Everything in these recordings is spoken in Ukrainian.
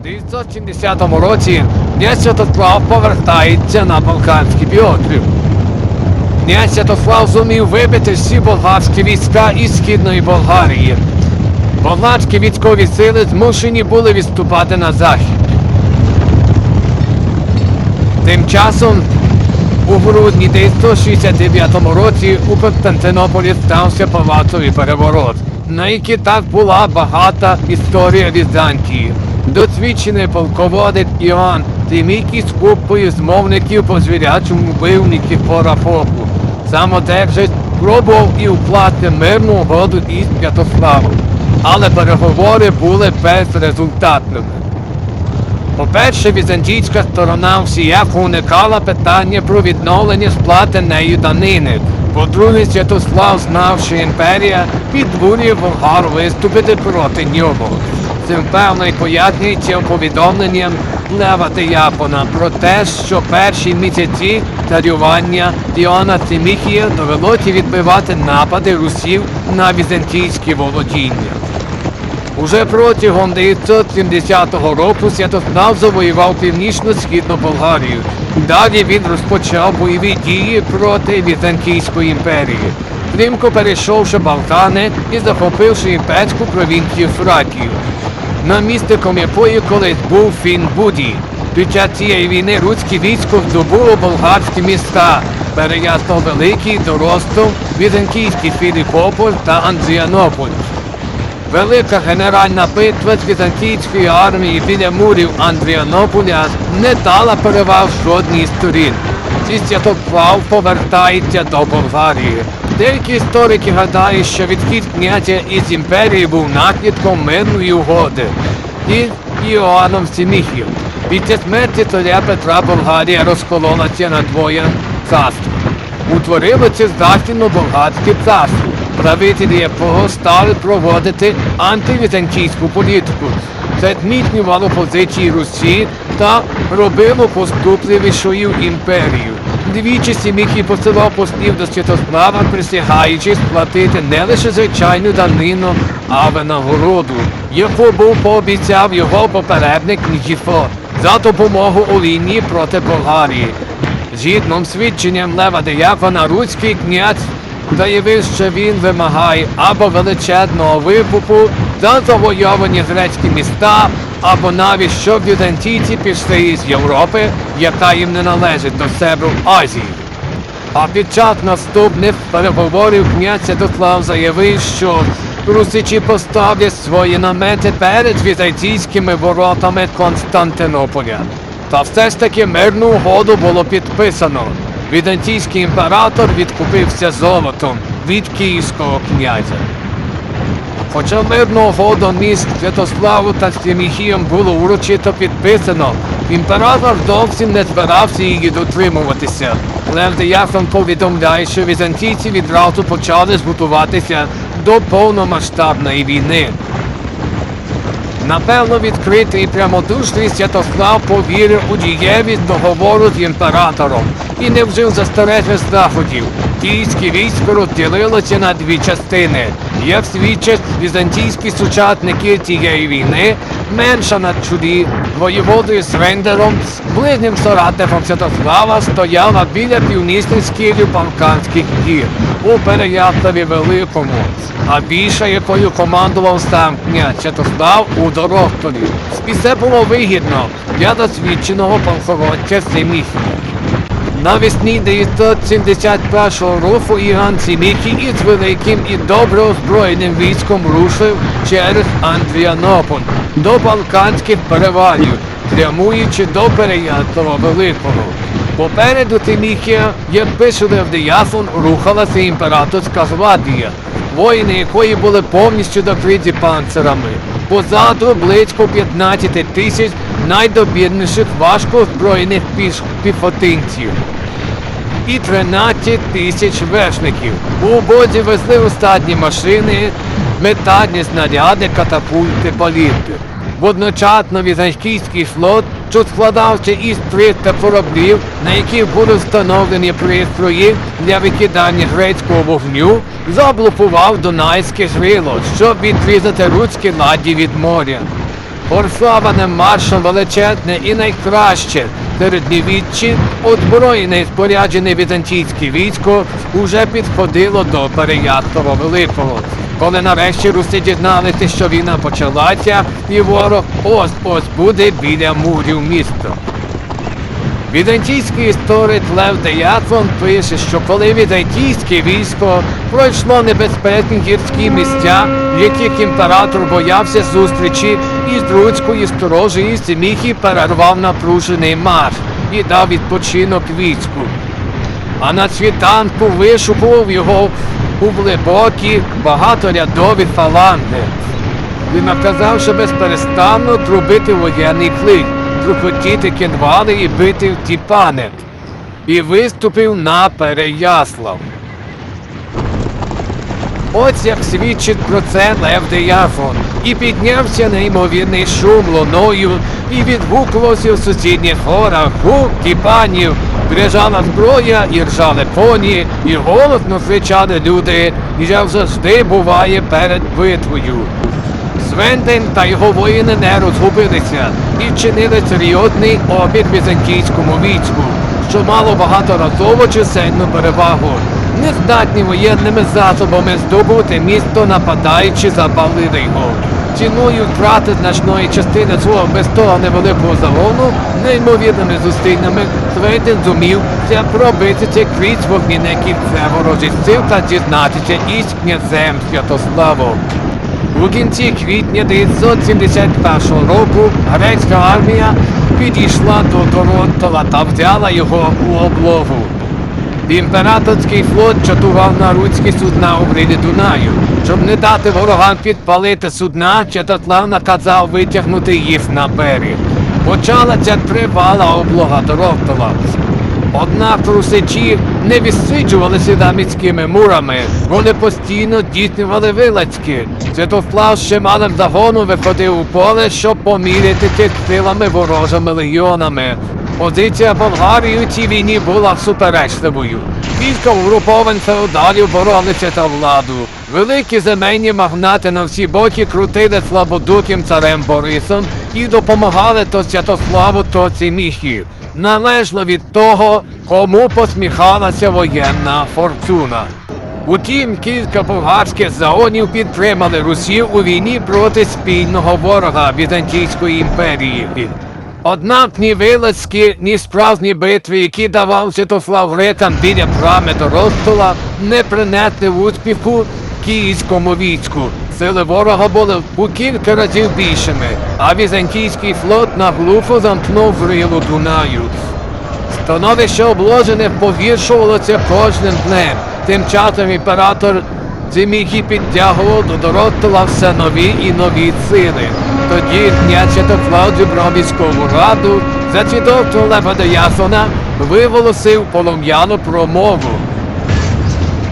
У 1970 році князь Святослав повертається на Балканський півострів. Князь Святослав зумів вибити всі болгарські війська із східної Болгарії. Болгарські військові сили змушені були відступати на захід. Тим часом у грудні 1969 році у Константинополі стався палацовий переворот, на який так була багата історія Візантії. Досвідчений полководець Іоанн Тимікій з купою змовників по звірячому бив Нікіфора Фоку. Самодержець пробував і укласти мирну угоду із Святославом, але переговори були безрезультатними. По-перше, візантійська сторона всіяко уникала питання про відновлення сплати нею данини. По-друге, Святослав знав, що імперія підбурює болгар виступити проти нього. Цим й пояснюється повідомленням Лева Деяпона про те, що перші місяці царювання Діона Тиміхія довелося відбивати напади русів на візантійські володіння. Уже протягом 970 року Святослав завоював північно-східну Болгарію. Далі він розпочав бойові дії проти Візантійської імперії, стрімко перейшовши Балкани і захопивши імперську провінцію Фракію, намісником якої колись був Фінбуді. Під час цієї війни руське військо здобуло болгарські міста Переяслав Великий, Доростов, Візантійський Філіпополь та Андріанополь. Велика генеральна битва з візантійської армії біля мурів Андріанополя не дала переваг жодній сторін. Ці Святослав повертається до Болгарії. Деякі історики гадають, що відхід князя із імперії був наслідком мирної угоди із Іоанном Сіміхів. Після смерті царя Петра Болгарія розкололася на двоє царств. Утворилося західно-болгарське царство, правителі якого стали проводити антивізантійську політику. Це зміцнювало позиції Русі та робило поступливішою імперію. Двічі Сіміхій посилав послів до Святослава, присягаючи сплатити не лише звичайну данину, а винагороду, яку був пообіцяв його попередник Нікіфор за допомогу у війні проти Болгарії. Згідно з свідченням Лева Деякона, руський князь заявив, що він вимагає або величезного викупу за завойовані грецькі міста, або навіть щоб візантійці пішли із Європи, яка їм не належить до себе в Азії. А під час наступних переговорів князь Святослав заявив, що русичі поставлять свої намети перед візантійськими воротами Константинополя. Та все ж таки мирну угоду було підписано. Візантійський імператор відкупився золотом від київського князя. Хоча мирну угоду між Святославу та Стіміхієм було урочито підписано, імператор зовсім не збирався її дотримуватися. Лев Деясон повідомляє, що візантійці відразу почали збутуватися до повномасштабної війни. Напевно, відкритий і прямодушний Святослав повірив у дієвість договору з імператором і не вжив застережних заходів. Київське військо розділилося на дві частини. Як свідчать візантійські сучасники цієї війни, менша на чолі воєводою Свендером, близнім соратником Святослава стояла біля північних схилів Балканських гір у Переяславі Великому а більша якою командував сам князь Святослав у Доростолі. І це було вигідно для досвідченого полководця Семіхія. Навесні 971 року Іган Сіміхій із великим і добре озброєним військом рушив через Андріанополь до Балканських перевалів, прямуючи до Переяслава Великого. Попереду Тиміхія, як пише Левдеясон, рухалася імператорська гвардія, воїни якої були повністю докриті панцирами. Позаду близько 15 тисяч найдобірніших важко озброєних піш- піхотинців і 13 тисяч вершників. У бозі везли остатні машини, метальні снаряди, катапульти, баліти. Водночасно візантійський флот, що складався із 300 кораблів, на яких були встановлені пристрої для викидання грецького вогню, заблокував Дунайське жрило, щоб відрізати руські ладі від моря. Орславаним маршем величезне і найкраще середньовіччі озброєне і споряджене візантійське військо уже підходило до Переяслава Великого. Коли нарешті руси дізналися, що війна почалася, і ворог ось ось буде біля мурів міста. Візантійський історик Лев Деятлон пише, що коли візантійське військо пройшло небезпечні гірські місця, в яких імператор боявся зустрічі із руцькою сторожею Семіхі перервав напружений марш і дав відпочинок війську. А на світанку вишукував його у глибокі багаторядові фаланги. Він наказав, що безперестанно трубити воєнний клик, трупотіти кінвали і бити в тіпани. І виступив на Переяслав. Ось як свідчить про це Лев Деяфон. І піднявся неймовірний шум луною, і відгукувався в сусідніх горах гук тіпанів, брежала зброя і ржали коні, і голосно кричали люди, як завжди буває перед битвою. Свенден та його воїни не розгубилися і чинили серйозний опір візантійському війську, що мало багаторазово чисельну перевагу. Не здатні воєнними засобами здобути місто, нападаючи запалили його. Ціною втрати значної частини свого без того невеликого загону, неймовірними зусиллями Свенден зумівся пробитися крізь вогняне кільце ворожих сил та дізнатися із князем Святославом. У кінці квітня 971 року грецька армія підійшла до Торонтола та взяла його у облогу. Імператорський флот чатував на руцькі судна у грилі Дунаю. Щоб не дати ворогам підпалити судна, Чатослав наказав витягнути їх на берег. Почалася тривала облога Торонтола. Однак русичі не відсиджувалися за міськими мурами, вони постійно здійснювали вилазки. Святослав з чималим загоном виходив у поле, щоб помірятися з силами ворожими легіонами. Позиція Болгарії у цій війні була суперечливою. Кілька угруповань феодалів боролися за владу. Великі земельні магнати на всі боки крутили слабодухим царем Борисом і допомагали то Святославу, то Ціміхі. Належно від того, кому посміхалася воєнна фортуна. Утім, кілька болгарських заонів підтримали Русів у війні проти спільного ворога Візантійської імперії. Однак ні вилазки, ні справжні битви, які давав Святослав грекам біля брами до Ростола, не принесли успіху київському війську. Сили ворога були у кілька разів більшими, а візантійський флот наглухо замкнув рилу Дунаю. Становище обложене погіршувалося кожним днем. Тим часом імператор Зиміхі підтягував до Дороттола все нові і нові сили. Тоді князь Святослав зібрав військову раду, за свідоцтво Лева Ясона виголосив полум'яну промову.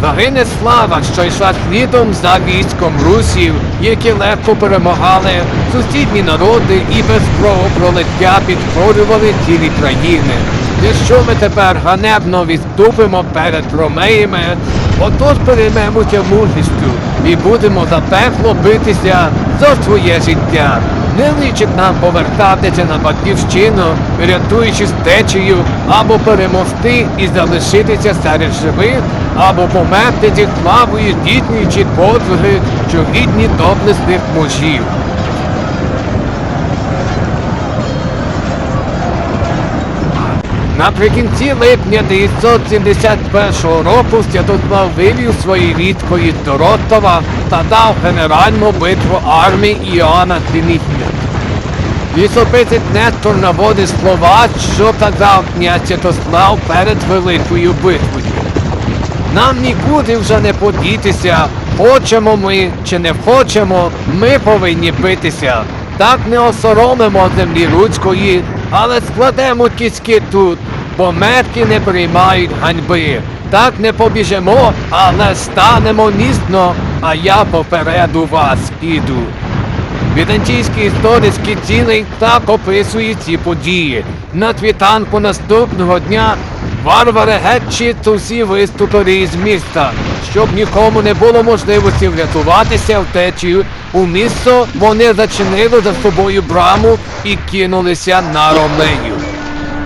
Загине слава, що йшла слідом за військом русів, які легко перемагали сусідні народи і без кровопролиття підкорювали цілі країни. Якщо ми тепер ганебно відступимо перед ромеями, отож переймемося мужністю і будемо запекло битися за своє життя. Не личить нам повертатися на батьківщину, рятуючись течею, або перемогти і залишитися серед живих, або померти зі славою, здійснюючи подвиги, що гідні доблесних мужів. Наприкінці липня 971 року Святослав вивів свої військо із Доротова та дав генеральну битву армії Іоанна Тиміхня. Лісописець Нестор наводить слова, що казав князь Святослав перед великою битвою. Нам нікуди вже не подітися, хочемо ми чи не хочемо, ми повинні битися. Так не осоромимо землі Руцької, але складемо кіски тут, бо метки не приймають ганьби. Так не побіжимо, але станемо міцно, а я попереду вас іду. Візантійський історичний цілий так описує ці події. На світанку наступного дня варвари гетчі усі виступили із міста. Щоб нікому не було можливості врятуватися втечею, у місто вони зачинили за собою браму і кинулися на ромею.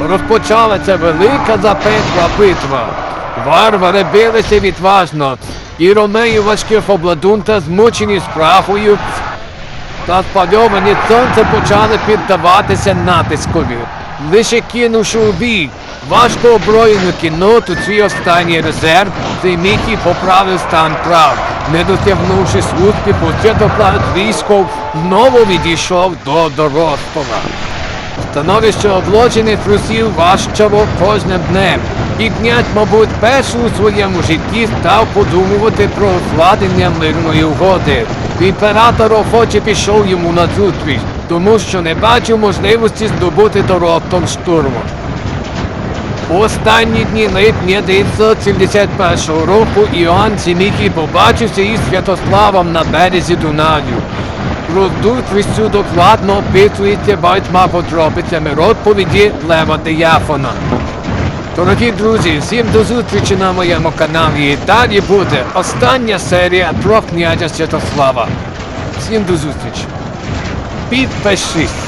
Розпочалася велика запекла битва. Варвари билися відважно, і ромеї важких обладунта, змучені спрахою та спальовані сонце почали піддаватися натискові. Лише кинувши у бій важко озброєну кінноту свій останній резерв, цей Міхій поправив стан прав. Не досягнувши успіху, Святоплан військов знову відійшов до Доростова. Становище облочених русів важчало кожним днем. І князь, мабуть, перший у своєму житті став подумувати про укладення мирної угоди. Імператор охоче пішов йому на зустріч, тому що не бачив можливості здобути дороптом штурму. У останні дні липня 971 року Іоанн Сімікій побачився із Святославом на березі Дунаю. Про всю докладно опитуєте багатьма подробицями розповіді Лева Діафона. Дорогі друзі, всім до зустрічі на моєму каналі. І далі буде остання серія про князя Святослава. Всім до зустрічі. Підпишись.